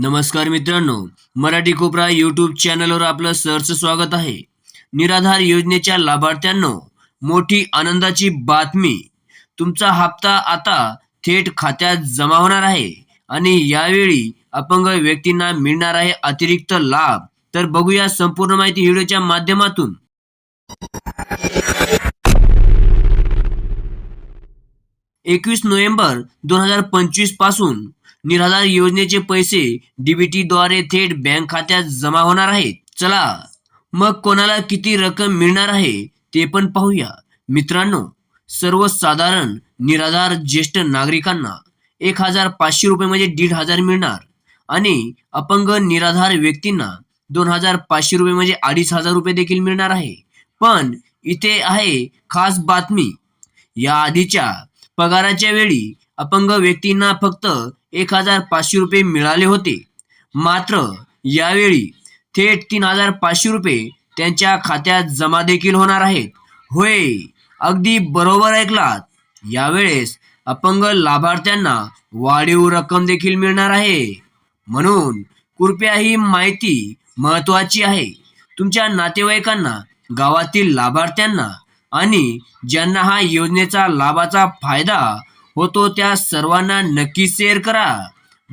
नमस्कार मित्रांनो मराठी कोपरा यूट्यूब चॅनलवर आपलं सहर्ष स्वागत आहे. निराधार योजनेच्या लाभार्थ्यांनो मोठी आनंदाची बातमी. तुमचा हप्ता आता थेट खात्यात जमा होणार आहे आणि यावेळी अपंग व्यक्तींना मिळणार आहे अतिरिक्त लाभ. तर बघूया संपूर्ण माहिती व्हिडिओच्या माध्यमातून. एकवीस नोव्हेंबर दोन हजार पंचवीसपासून निराधार योजनेचे पैसे डीबीटी द्वारे थेट बँक खात्यात जमा होणार आहेत. चला मग कोणाला किती रक्कम मिळणार आहे ते पण पाहूया. मित्रांनो सर्वसाधारण निराधार ज्येष्ठ नागरिकांना एक हजार पाचशे रुपये म्हणजे दीड हजार मिळणार आणि अपंग निराधार व्यक्तींना दोन हजार पाचशे रुपये म्हणजे अडीच हजार रुपये देखील मिळणार आहे. पण इथे आहे खास बातमी. या आधीच्या पगाराच्या वेळी अपंग व्यक्तींना फक्त एक हजार पाचशे रुपये मिळाले होते. मात्र यावेळी थेट तीन हजार पाचशे रुपये त्यांच्या खात्यात जमा देखील होणार आहेत. होय अगदी बरोबर ऐकलात. यावेळेस अपंग लाभार्थ्यांना वाढीव रक्कम देखील मिळणार आहे. म्हणून कृपया ही माहिती महत्वाची आहे. तुमच्या नातेवाईकांना गावातील लाभार्थ्यांना आणि ज्यांना हा योजनेचा लाभाचा फायदा होतो त्या सर्वांना नक्की शेअर करा.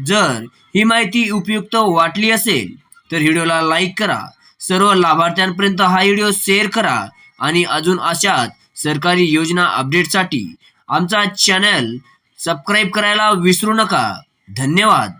जर ही माहिती उपयुक्त वाटली असेल तर व्हिडिओला लाईक करा. सर्व लाभार्थ्यांपर्यंत हा व्हिडिओ शेअर करा. आणि अजून अशाच सरकारी योजना अपडेटसाठी आमचा चॅनल सबस्क्राईब करायला विसरू नका. धन्यवाद.